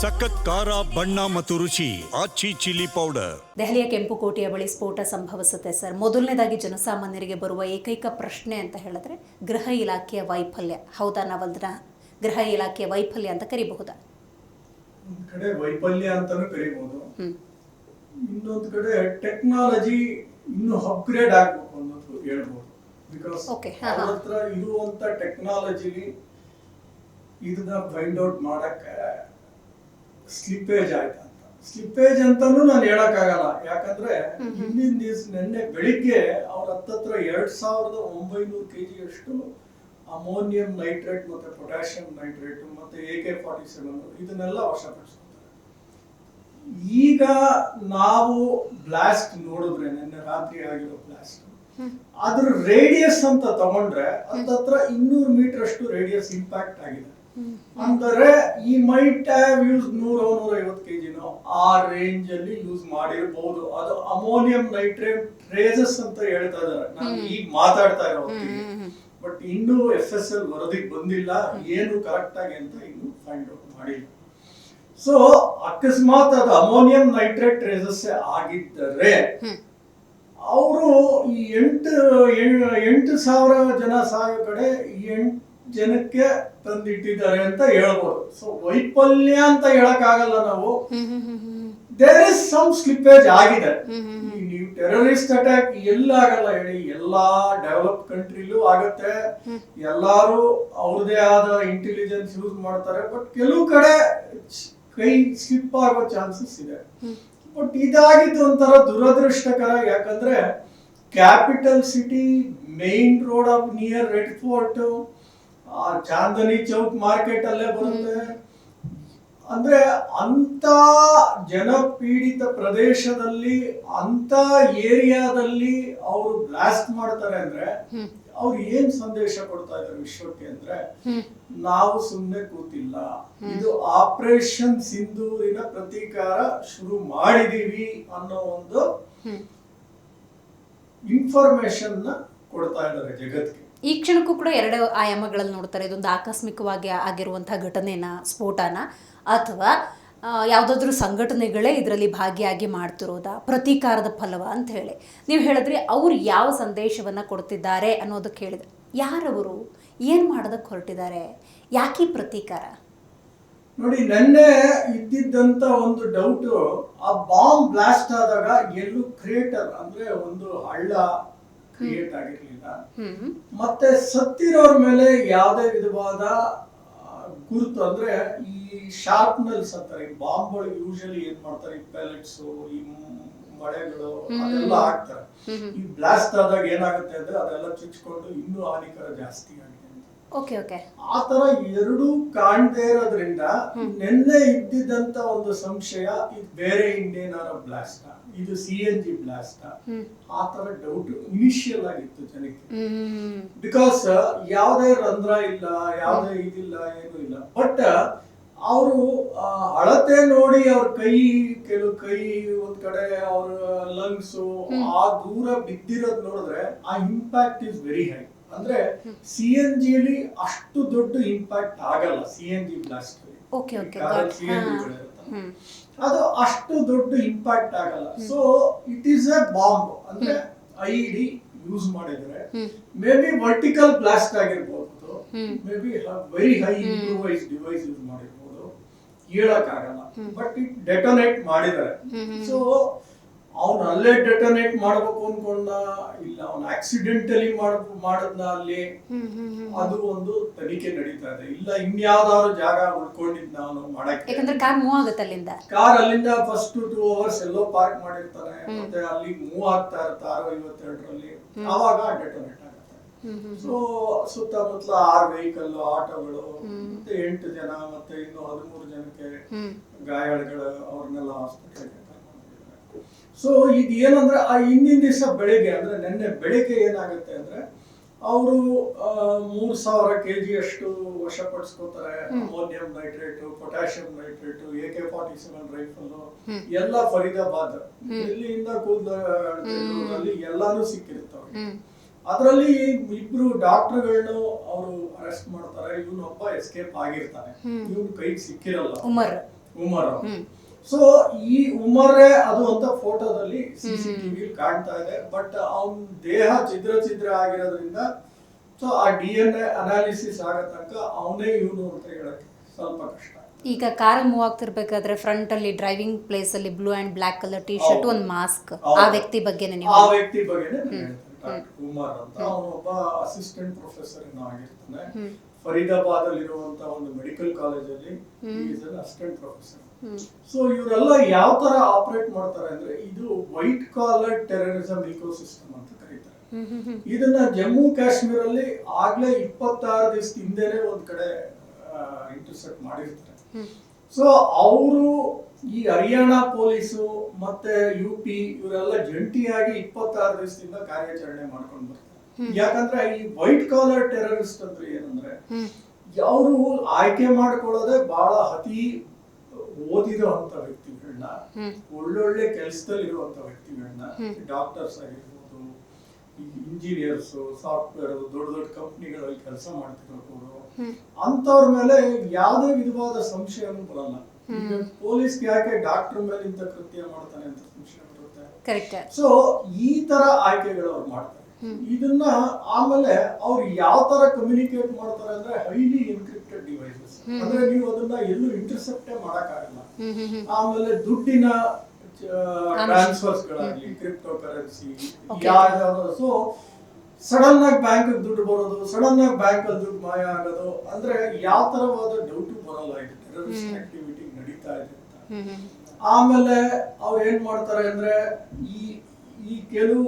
ಸಖತ್ ಖಾರ ಬಣ್ಣ ಮತ್ತು ರುಚಿ ಆಚಿ ಚಿಲ್ಲಿ ಪೌಡರ್. ದೆಹಲಿಯ ಕೆಂಪುಕೋಟೆಯ ಬಳಿ ಸ್ಫೋಟ ಸಂಭವಿಸುತ್ತೆ ಸರ್. ಮೊದಲನೇದಾಗಿ ಜನಸಾಮಾನ್ಯರಿಗೆ ಬರುವ ಏಕೈಕ ಪ್ರಶ್ನೆ ಅಂತ ಹೇಳಿದ್ರೆ ಗೃಹ ಇಲಾಖೆಯ ವೈಫಲ್ಯ. ಹೌದಾ ನಾವಲ್ದನ ಗೃಹ ಇಲಾಖೆಯ ವೈಫಲ್ಯ ಅಂತ ಕರಿಬಹುದಾ? ಒಂದ್ ಕಡೆ ವೈಫಲ್ಯ ಅಂತಾನು ಕರಿಬಹುದು. ಹ್ಮ್. ಇನ್ನೊಂದು ಕಡೆ ಟೆಕ್ನಾಲಜಿ ಇನ್ನು ಅಪ್ಗ್ರೇಡ್ ಆಗ್ಬೇಕು ಅನ್ನೋದು ಹೇಳ್ಬೋದು. ಬಿಕಾಸ್ Okay, ಹಾ, ಹಾ. ಹತ್ರ ಇರುವಂತ ಟೆಕ್ನಾಲಜಿಲಿ ಇದನ್ನ ಫೈಂಡ್ ಔಟ್ ಮಾಡಕ್ಕೆ ಸ್ಲಿಪ್ಪೇಜ್ ಆಯ್ತಾ ಅಂತ. ಸ್ಲಿಪ್ಪೇಜ್ ಅಂತಾನು ನಾನು ಹೇಳಕ್ಕಾಗಲ್ಲ. ಯಾಕಂದ್ರೆ ಹಿಂದಿನ ದಿವಸ ನಿನ್ನೆ ಬೆಳಿಗ್ಗೆ ಅವ್ರ ಹತ್ತತ್ರ ಎರಡ್ ಸಾವಿರದ ಒಂಬೈನೂರು ಕೆಜಿ ಅಷ್ಟು ಅಮೋನಿಯಂ ನೈಟ್ರೇಟ್ ಮತ್ತೆ ಪೊಟ್ಯಾಷಿಯಂ ನೈಟ್ರೇಟ್ ಮತ್ತೆ ಎ ಕೆ ಫಾರ್ಟಿ ಸೆವೆನ್ ಇದನ್ನೆಲ್ಲ ವಶಪಡಿಸ್ತಾರೆ. ಈಗ ನಾವು ಬ್ಲಾಸ್ಟ್ ನೋಡಿದ್ರೆ ನಿನ್ನೆ ರಾತ್ರಿ ಆಗಿರೋ ಬ್ಲಾಸ್ಟ್ ಅದ್ರ ರೇಡಿಯಸ್ ಅಂತ ತಗೊಂಡ್ರೆ ಹತ್ತತ್ರ ಇನ್ನೂರು ಮೀಟರ್ ಅಷ್ಟು ರೇಡಿಯಸ್ ಇಂಪ್ಯಾಕ್ಟ್ ಆಗಿದೆ. ಅಂದರೆ ಈ ಮೈಟ್ ಹ್ಯಾವ್ ಯೂಸ್ ನೂರ ನೂರ ಐವತ್ತು ಕೆಜಿನೋ ಆ ರೇಂಜ್ ಅಲ್ಲಿ ಯೂಸ್ ಮಾಡಿರಬಹುದು ಅದು ಅಮೋನಿಯಂ ನೈಟ್ರೇಟ್ ಟ್ರೇಸಸ್ ಅಂತ ಹೇಳ್ತಾ ಇದಾರೆ ನಾನು ಈಗ ಮಾತಾಡ್ತಾ ಇರೋ ಬಟ್ ಇನ್ನೂ ಎಫ್ ಎಸ್ ಎಲ್ ವರದಿ ಬಂದಿಲ್ಲ. ಏನು ಕರೆಕ್ಟ್ ಆಗಿ ಅಂತ ಇನ್ನು ಫೈಂಡ್ ಔಟ್ ಮಾಡಿಲ್ಲ. ಸೊ ಅಕಸ್ಮಾತ್ ಅದು ಅಮೋನಿಯಂ ನೈಟ್ರೇಟ್ ಟ್ರೇಸಸ್ ಆಗಿದ್ದರೆ ಅವರು ಈ ಎಂಟು ಎಂಟು ಸಾವಿರ ಜನ ಸಾಯೋ ಕಡೆ ಈ ಎಂಟು ಜನಕ್ಕೆ ತಂದಿಟ್ಟಿದ್ದಾರೆ ಅಂತ ಹೇಳ್ಬೋದು. ಸೊ ವೈಫಲ್ಯ ಅಂತ ಹೇಳಕ್ಕಾಗಲ್ಲ ನಾವು. ದೇರ್ ಇಸ್ ಸಮ್ ಸ್ಲಿಪ್ಪೇಜ್ ಆಗಿದೆ. ಈ ನೀವು ಟೆರರಿಸ್ಟ್ ಅಟ್ಯಾಕ್ ಎಲ್ಲಾಗಲ್ಲ ಹೇಳಿ. ಎಲ್ಲಾ ಡೆವಲಪ್ ಕಂಟ್ರಿಲೂ ಆಗತ್ತೆ. ಎಲ್ಲಾರು ಅವ್ರದೇ ಆದ ಇಂಟೆಲಿಜೆನ್ಸ್ ಯೂಸ್ ಮಾಡ್ತಾರೆ. ಬಟ್ ಕೆಲವು ಕಡೆ ಕೈ ಸ್ಲಿಪ್ ಆಗೋ ಚಾನ್ಸಸ್ ಇದೆ. ಬಟ್ ಇದಾಗಿದ್ದು ಒಂಥರ ದುರದೃಷ್ಟಕರ. ಯಾಕಂದ್ರೆ capital city main road off near Red Fort Chandni Chowk market ಅಲ್ಲೇ ಬರುತ್ತೆ. ಅಂದ್ರೆ ಅಂತ ಜನಪೀಡಿತ ಪ್ರದೇಶದಲ್ಲಿ ಅಂತ ಏರಿಯಾದಲ್ಲಿ ಅವರು ಬ್ಲಾಸ್ಟ್ ಮಾಡ್ತಾರೆ ಅಂದ್ರೆ ಅವ್ರು ಏನ್ ಸಂದೇಶ ಕೊಡ್ತಾ ಇದ್ದಾರೆ ವಿಶ್ವಕ್ಕೆ ಅಂದ್ರೆ ನಾವು ಸುಮ್ಮನೆ ಕೂತಿಲ್ಲ. ಇದು ಆಪರೇಷನ್ ಸಿಂಧೂರಿನ ಪ್ರತೀಕಾರ ಶುರು ಮಾಡಿದೀವಿ ಅನ್ನೋ ಒಂದು ಇನ್ಫಾರ್ಮೇಶನ್ನ ಕೊಡ್ತಾ ಇದ್ದಾರೆ ಜಗತ್ಗೆ. ಈ ಕ್ಷಣಕ್ಕೂ ಕೂಡ ಎರಡು ಆಯಾಮಗಳಲ್ಲಿ ನೋಡ್ತಾರೆ. ಇದೊಂದು ಆಕಸ್ಮಿಕವಾಗಿ ಆಗಿರುವಂತಹ ಘಟನೆನ, ಸ್ಫೋಟನ ಅಥವಾ ಯಾವುದಾದ್ರೂ ಸಂಘಟನೆಗಳೇ ಇದರಲ್ಲಿ ಭಾಗಿಯಾಗಿ ಮಾಡ್ತಿರೋದಾ? ಪ್ರತೀಕಾರದ ಫಲವ ಅಂತ ಹೇಳಿ. ನೀವು ಹೇಳಿದ್ರೆ ಅವ್ರು ಯಾವ ಸಂದೇಶವನ್ನು ಕೊಡ್ತಿದ್ದಾರೆ ಅನ್ನೋದಕ್ಕೆ ಹೇಳಿದ್ರೆ ಯಾರವರು? ಏನು ಮಾಡೋದಕ್ಕೆ ಹೊರಟಿದ್ದಾರೆ? ಯಾಕೆ ಪ್ರತೀಕಾರ? ನೋಡಿ, ನನ್ನೆ ಇದ್ದಿದ್ದಂತ ಒಂದು ಡೌಟ್ ಆ ಬಾಂಬ್ ಬ್ಲಾಸ್ಟ್ ಆದಾಗ ಎಲ್ಲೂ ಕ್ರಿಯೇಟರ್ ಅಂದ್ರೆ ಒಂದು ಹಳ್ಳ ಕ್ರಿಯೇಟ್ ಆಗಿರ್ಲಿಲ್ಲ. ಮತ್ತೆ ಸತ್ತಿರೋರ್ ಮೇಲೆ ಯಾವುದೇ ವಿಧವಾದ ಗುರುತು ಅಂದ್ರೆ ಈ ಶಾರ್ಪ್ನಲ್ಸ್ ಸತ್ತಾರೆ. ಈ ಬಾಂಬ್ಗಳು ಯೂಶಲಿ ಏನ್ ಮಾಡ್ತಾರೆ ಈ ಪ್ಯಾಲೆಟ್ಸ್ ಈ ಮಳೆಗಳು ಅದೆಲ್ಲ ಹಾಕ್ತಾರೆ. ಈ ಬ್ಲಾಸ್ಟ್ ಆದಾಗ ಏನಾಗುತ್ತೆ ಅಂದ್ರೆ ಅದೆಲ್ಲ ಚುಚ್ಕೊಂಡು ಇನ್ನೂ ಹಾನಿಕರ ಜಾಸ್ತಿ ಆಗಿದೆ ಅಂತ. Okay okay. ಆ ತರ ಎರಡೂ ಕಾಣ್ದೇ ಇರೋದ್ರಿಂದ ನಿನ್ನೆ ಇದ್ದಿದ್ದಂತ ಒಂದು ಸಂಶಯ ಇದು ಬೇರೆ ಇನ್ನೇನಾರ ಬ್ಲಾಸ್ಟ್ ಇದು ಸಿ ಎನ್ ಜಿ ಬ್ಲಾಸ್ಟ್ ಆ ತರ ಡೌಟ್ ಇನಿಷಿಯಲ್ ಆಗಿತ್ತು ಜನಕ್ಕೆ. ಬಿಕಾಸ್ ಯಾವುದೇ ರಂಧ್ರ ಇಲ್ಲ ಯಾವುದೇ ಇದಿಲ್ಲ ಏನು ಇಲ್ಲ. ಬಟ್ ಅವರು ಅಳತೆ ನೋಡಿ ಅವ್ರ ಕೈ ಕೆಲವು ಕೈ ಒಂದ್ ಕಡೆ ಅವ್ರ ಲಂಗ್ಸ್ ಆ ದೂರ ಬಿದ್ದಿರೋದ್ ನೋಡಿದ್ರೆ ಆ ಇಂಪ್ಯಾಕ್ಟ್ ಇಸ್ ವೆರಿ ಹೈ ಅಂದ್ರೆ ಸಿ ಎನ್ ಅಲ್ಲಿ ಅಷ್ಟು ದೊಡ್ಡ ಇಂಪ್ಯಾಕ್ಟ್ ಆಗಲ್ಲ C N G blast C N G ಅದು ಅಷ್ಟು ದೊಡ್ಡ ಇಂಪ್ಯಾಕ್ಟ್ ಆಗಲ್ಲ. So it is a bomb ಅಂದ್ರೆ ಐ ಡಿ ಯೂಸ್ ಮಾಡಿದ್ರೆ ಮೇ ಬಿ ವರ್ಟಿಕಲ್ ಬ್ಲಾಸ್ಟ್ ಆಗಿರ್ಬೋದು. Maybe very high improvise device use ಮಾಡಿರ್ಬೋದು. ಹೇಳಕ್ ಆಗಲ್ಲ ಬಟ್ ಇಟ್ ಡೆಟೋನೇಟ್ ಮಾಡಿದ್ದಾರೆ. ಸೊ ಅವನು ಅಲ್ಲೇ ಡೆಟೋನೇಟ್ ಮಾಡ್ಬೇಕು ಅನ್ಕೊಂಡ ಇಲ್ಲ ಅವನು ಆಕ್ಸಿಡೆಂಟಲಿ ಮಾಡ ಮಾಡದ್ನ ಅಲ್ಲಿ. ಅದು ಒಂದು ತನಿಖೆ ನಡೀತಾ ಇದೆ. ಇಲ್ಲ ಇನ್ಯಾವ್ದಾದ್ರು ಜಾಗ ಉಳ್ಕೊಂಡಿದ್ನ ಅವನು ಮಾಡಕ್ಕೆ. ಯಾಕಂದ್ರೆ ಕಾರ್ ಮೂವ್ ಆಗುತ್ತೆ ಅಲ್ಲಿಂದ. ಕಾರ್ ಅಲ್ಲಿಂದ ಫಸ್ಟ್ ಟೂ ಅವರ್ಸ್ ಎಲ್ಲೋ ಪಾರ್ಕ್ ಮಾಡಿರ್ತಾರೆ ಮತ್ತೆ ಅಲ್ಲಿ ಮೂವ್ ಆಗ್ತಾ ಇರುತ್ತೆ ಆರು ಐವತ್ತೆರಡರಲ್ಲಿ. ಅವಾಗ ಡೆಟೋನೇಟ್ ಆಗುತ್ತೆ. ಸೊ ಸುತ್ತಮುತ್ತಲ ಆರು ವೆಹಿಕಲ್ ಆಟೋಗಳು ಮತ್ತೆ ಎಂಟು ಜನ ಮತ್ತೆ ಇನ್ನು ಹದಿಮೂರು ಜನಕ್ಕೆ ಗಾಯಾಳುಗಳು ಅವ್ರನ್ನೆಲ್ಲ ಹಾಸ್ಪಿಟಲ್ಗೆ ಸೊ ಇದು ಏನಂದ್ರೆ ಆ ಹಿಂದಿನ ದಿವಸ ಬೆಳಿಗ್ಗೆ ಅಂದ್ರೆ ನಿನ್ನೆ ಬೆಳಿಗ್ಗೆ ಏನಾಗುತ್ತೆ ಅಂದ್ರೆ ಅವರು ಮೂರ್ ಸಾವಿರ ಕೆಜಿ ಅಷ್ಟು ವಶಪಡಿಸ್ಕೋತಾರೆ ammonium nitrate potassium nitrate A K forty seven rifle ಎಲ್ಲ ಫರೀದಾಬಾದ್. ಇಲ್ಲಿಂದ ಕೂದಲು ಎಲ್ಲಾನು ಸಿಕ್ಕಿರ್ತಾವ ಅದರಲ್ಲಿ ಇಬ್ರು ಡಾಕ್ಟರ್ಗಳನ್ನು ಅವರು ಅರೆಸ್ಟ್ ಮಾಡ್ತಾರೆ. ಇವನೊಬ್ಬ ಎಸ್ಕೇಪ್ ಆಗಿರ್ತಾನೆ. ಇವನು ಕೈಗೆ ಸಿಕ್ಕಿರಲ್ಲ. ಉಮರ್. ಉಮರ್. ಸೊ ಈ ಉಮರೇ ಅದು ಅಂತ ಫೋಟೋದಲ್ಲಿ ಸಿ ಸಿ ಟಿವಿ ಕಾಣ್ತಾ ಇದೆ. ಬಟ್ ಅವನ ದೇಹ ಛಿದ್ರ ಛಿದ್ರ ಆಗಿರೋದ್ರಿಂದ ಸೊ ಆ ಡಿ ಎನ್ ಎ ಅನಾಲಿಸಿಸ್ ಆಗೋ ತನಕ ಅವನೇ ಇವನು ಅಂತ ಹೇಳಕ್ಕೆ ಸ್ವಲ್ಪ ಕಷ್ಟ. ಈಗ ಕಾರ್ ಮೂವ್ ಆಗ್ತಿರ್ಬೇಕಾದ್ರೆ ಫ್ರಂಟ್ ಅಲ್ಲಿ ಡ್ರೈವಿಂಗ್ ಪ್ಲೇಸ್ ಅಲ್ಲಿ blue and black colour T shirt. ಒಂದು ಮಾಸ್ಕ್ ಆ ವ್ಯಕ್ತಿ ಬಗ್ಗೆ ನೀವು. ಆ ವ್ಯಕ್ತಿ ಬಗ್ಗೆನೇ ನಾನು ಕುಮಾರ್ ಅಂತ. ಅವನೊಬ್ಬ ಅಸಿಸ್ಟೆಂಟ್ ಪ್ರೊಫೆಸರ್ ಆಗಿರ್ತಾನೆ. ಫರೀದಾಬಾದ್ ಅಲ್ಲಿರುವಂತ ಒಂದು ಮೆಡಿಕಲ್ ಕಾಲೇಜಲ್ಲಿ ಅಸಿಸ್ಟೆಂಟ್ ಪ್ರೊಫೆಸರ್. ಸೊ ಇವರೆಲ್ಲ ಯಾವ ತರ ಆಪರೇಟ್ ಮಾಡ್ತಾರೆ ಅಂದ್ರೆ ಇದು ವೈಟ್ ಕಾಲರ್ ಟೆರರಿಸಂ ಇಕೋಸಿಸ್ಟಮ್ ಅಂತ ಕರೀತಾರೆ. ಇದನ್ನ ಜಮ್ಮು ಕಾಶ್ಮೀರಲ್ಲಿ ಆಗ್ಲೇ ಇಪ್ಪತ್ತಾರು ದಿವಸ ಹಿಂದೆನೆ ಒಂದ್ ಕಡೆ ಇಂಟರ್ಸೆಪ್ಟ್ ಮಾಡಿರ್ತಾರೆ. ಸೊ ಅವರು ಈ ಹರಿಯಾಣ ಪೊಲೀಸು ಮತ್ತೆ ಯು ಪಿ ಇವರೆಲ್ಲ ಜಂಟಿಯಾಗಿ ಇಪ್ಪತ್ತಾರು ದಿವಸದಿಂದ ಕಾರ್ಯಾಚರಣೆ ಮಾಡ್ಕೊಂಡು ಬರ್ತಾರೆ. ಯಾಕಂದ್ರೆ ಈ ವೈಟ್ ಕಾಲರ್ ಟೆರರಿಸ್ಟ್ ಅಂದ್ರೆ ಏನಂದ್ರೆ. ಅವರು ಆಯ್ಕೆ ಮಾಡ್ಕೊಳ್ಳೋದೇ ಬಹಳ ಅತಿ ಓದಿರೋ ಅಂತ ವ್ಯಕ್ತಿಗಳನ್ನ ಒಳ್ಳೊಳ್ಳೆ ಕೆಲಸದಲ್ಲಿ ಇರುವಂತ ವ್ಯಕ್ತಿಗಳನ್ನ. ಡಾಕ್ಟರ್ಸ್ ಆಗಿರ್ಬೋದು ಇಂಜಿನಿಯರ್ಸ್ ಸಾಫ್ಟ್ವೇರ್ ದೊಡ್ಡ ದೊಡ್ಡ ಕಂಪ್ನಿಗಳಲ್ಲಿ ಕೆಲಸ ಮಾಡ್ತಿರೋರು. ಅಂತವ್ರ ಮೇಲೆ ಯಾವುದೇ ವಿಧವಾದ ಸಂಶಯನೂ ಬರಲ್ಲ. ಪೊಲೀಸ್ ಯಾಕೆ ಡಾಕ್ಟರ್ ಮೇಲೆ ಇಂಥ ಕೃತ್ಯ ಮಾಡ್ತಾನೆ ಅಂತ ಸಂಶಯ ಬರುತ್ತೆ? ಸೊ ಈ ತರ ಆಯ್ಕೆಗಳು ಅವ್ರು ಮಾಡ್ತಾರೆ. ಇದನ್ನ ಆಮೇಲೆ ಅವ್ರು ಯಾವ ತರ ಕಮ್ಯುನಿಕೇಟ್ ಮಾಡ್ತಾರೆ ಅಂದ್ರೆ ಹೈಲಿ ಎನ್ಕ್ರಿಪ್ಟೆಡ್ ಡಿವೈಸಸ್ ಅಂದ್ರೆ ನೀವು ಅದನ್ನ ಎಲ್ಲೂ ಇಂಟರ್ಸೆಪ್ಟ್ ಮಾಡಕ್ಕಾಗಲ್ಲ. ಆಮೇಲೆ ದುಡ್ಡಿನ ಟ್ರಾನ್ಸ್ಫರ್ಸ್ ಗಳಾಗ್ಲಿ ಕ್ರಿಪ್ಟೋ ಕರೆನ್ಸಿ ಸೊ ಸಡನ್ ಆಗಿ ಬ್ಯಾಂಕ್ ದುಡ್ಡು ಬರೋದು ಸಡನ್ ಆಗಿ ಬ್ಯಾಂಕ್ ದುಡ್ಡು ಮಾಯ ಆಗೋದು ಅಂದ್ರೆ ಯಾವ ತರವಾದ ಡೌಟ್ ಬರಲ್ಲ ಇದು. ಟೆರರಿಸ್ಟ್ ಆಕ್ಟಿವಿಟಿ ನಡೀತಾ ಇದೆ ಅಂತ. ಆಮೇಲೆ ಅವ್ರು ಏನ್ ಮಾಡ್ತಾರೆ ಅಂದ್ರೆ ಈ ಈ ಕೆಲವು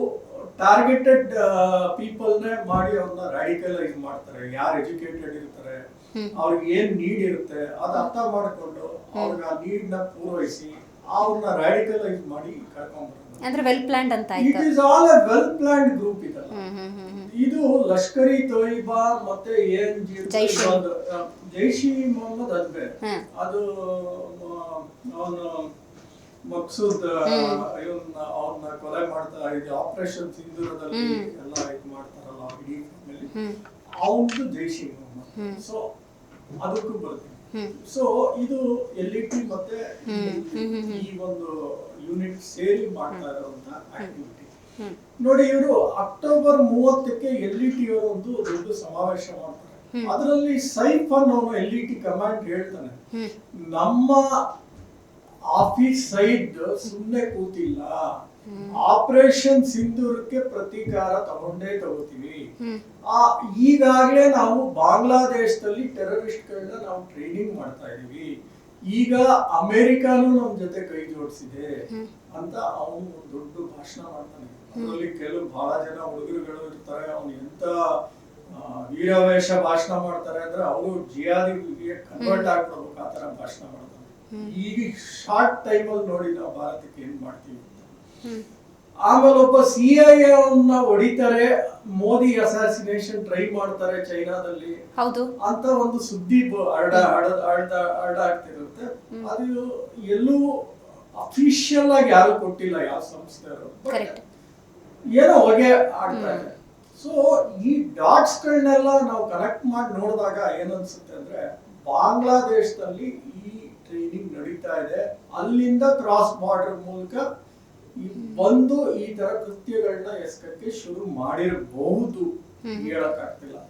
ಟಾರ್ಗೆಟೆಡ್ ಪೀಪಲ್ನೇ ಮಾಡಿ ಅವ್ರನ್ನ ರ್ಯಾಡಿಕಲೈಸ್ ಮಾಡ್ತಾರೆ. ಯಾರು ಎಜುಕೇಟೆಡ್ ಇರ್ತಾರೆ ಅವ್ರಿಗೆ ಏನ್ ನೀಡ್ ಇರುತ್ತೆ ಅದ್ ಅರ್ಥ ಮಾಡ್ಕೊಂಡು ಅವ್ರಿಗೆ ಆ ನೀಡ್ನ ಪೂರೈಸಿ ಅವ್ರನ್ನ ರ್ಯಾಡಿಕಲೈಸ್ ಮಾಡಿ ಕರ್ಕೊಂಡ್ಬರ್ತಾರೆ ಅಂದ್ರೆ ವೆಲ್ ಪ್ಲಾನ್ಡ್ ಅಂತ it is all a well planned group ಇದಲ್ಲ. ಇದು ಲಷ್ಕರಿ ತೊಯ್ಬಾ ಮತ್ತೆ ಏನ್ ಜೈಶಿ ಮೊಹಮ್ಮದ್ ಅದ್ಬೆ ಅದು ಅವನು ಮಕ್ಸೂದ್ ಇವನ್ನ ಅವ್ರನ್ನ ಕೊಲೆ ಮಾಡ್ತಾ ಇದೆ ಆಪರೇಷನ್ ಸಿಂಧೂರದಲ್ಲಿ ಎಲ್ಲ ಇದು ಮಾಡ್ತಾರಲ್ಲ ಇಡೀ ಜೈಷಿ ಮೊಹಮ್ಮದ್ ಸೊ ಅದಕ್ಕೂ ಬರ್ತೀನಿ ಸೊ ಇದು ಎಲ್ ಇ ಟಿ ಮತ್ತೆ ಈ ಒಂದು ಯೂನಿಟ್ ಸೇರಿ ಮಾಡ್ತಾ ಇರುವಂತ ಆಕ್ಟಿವಿಟಿ ನೋಡಿ ಇವರು ಅಕ್ಟೋಬರ್ ಮೂವತ್ತಕ್ಕೆ ಎಲ್ ಇ ಟಿ ಒಂದು ದೊಡ್ಡ ಸಮಾವೇಶ ಮಾಡ್ತಾರೆ. ಅದರಲ್ಲಿ ಸೈಫ್ ಅನ್ನೋನು ಎಲ್ ಇ ಟಿ ಕಮಾಂಡ್ ಹೇಳ್ತಾನೆ. ನಮ್ಮ ಆಫೀಸ್ ಸೈಡ್ ಸುಮ್ಮನೆ ಕೂತಿಲ್ಲ. ಆಪರೇಷನ್ ಸಿಂಧೂರಕ್ಕೆ ಪ್ರತೀಕಾರ ತಗೊಂಡೇ ತಗೋತೀವಿ. ಆ ಈಗಾಗಲೇ ನಾವು ಬಾಂಗ್ಲಾದೇಶದಲ್ಲಿ ಟೆರರಿಸ್ಟ್ ಟೆರರಿಸ್ಟ್ಗಳನ್ನ ನಾವು ಟ್ರೈನಿಂಗ್ ಮಾಡ್ತಾ ಇದೀವಿ. ಈಗ ಅಮೆರಿಕಾನು ನಮ್ ಜೊತೆ ಕೈ ಜೋಡಿಸಿದೆ ಅಂತ ಅವನು ದೊಡ್ಡ ಭಾಷಣ ಮಾಡ್ತಾನೆ. ಅದರಲ್ಲಿ ಕೆಲವು ಬಹಳ ಜನ ಹುಡುಗರುಗಳು ಇರ್ತಾರೆ ಅವನು ಎಂತ ವೀರಾವೇಶ ಭಾಷಣ ಮಾಡ್ತಾರೆ ಅಂದ್ರೆ ಅವರು ಜಿಯಾದಿಗೆ ಕನ್ವರ್ಟ್ ಆಗ್ಬಿಡ್ಬೇಕು ಆ ತರ ಭಾಷಣ ಮಾಡ್ತಾನೆ. ಈಗ ಶಾರ್ಟ್ ಟೈಮ್ ಅಲ್ಲಿ ನೋಡಿ ನಾವು ಭಾರತಕ್ಕೆ ಏನ್ ಮಾಡ್ತೀವಿ ಅಂತ. ಆಮೇಲೆ ಒಬ್ಬ ಸಿ ಐ ಅವನ್ನ ಹೊಡಿತಾರೆ ಮೋದಿ ಅಸಾಸಿನೇಷನ್ ಟ್ರೈ ಮಾಡ್ತಾರೆ ಚೈನಾದಲ್ಲಿ. ಹೌದು. ಅಂತ ಒಂದು ಸುದ್ದಿ ಅರ್ಡ ಅರ್ಡ ಅರ್ಡ ಆಗ್ತಿರುತ್ತೆ ಅದು ಎಲ್ಲೂ ಅಫಿಷಿಯಲ್ ಆಗಿ ಯಾರು ಕೊಟ್ಟಿಲ್ಲ ಯಾವ ಸಂಸ್ಥೆ ಏನೋ ಹೊಗೆ ಆಡ್ತಾ ಇದೆ. ಸೊ ಈ ಡಾಟ್ಸ್ ಗಳನ್ನೆಲ್ಲ ನಾವು ಕನೆಕ್ಟ್ ಮಾಡಿ ನೋಡಿದಾಗ ಏನನ್ಸುತ್ತೆ ಅಂದ್ರೆ ಬಾಂಗ್ಲಾದೇಶದಲ್ಲಿ ಟ್ರೈನಿಂಗ್ ನಡೀತಾ ಇದೆ. ಅಲ್ಲಿಂದ ಕ್ರಾಸ್ ಬಾರ್ಡರ್ ಮೂಲಕ ಬಂದು ಈ ತರ ಕೃತ್ಯಗಳನ್ನ ಎಸ್ಕಕ್ಕೆ ಶುರು ಮಾಡಿರಬಹುದು ಹೇಳಕ್ ಆಗ್ತಿಲ್ಲ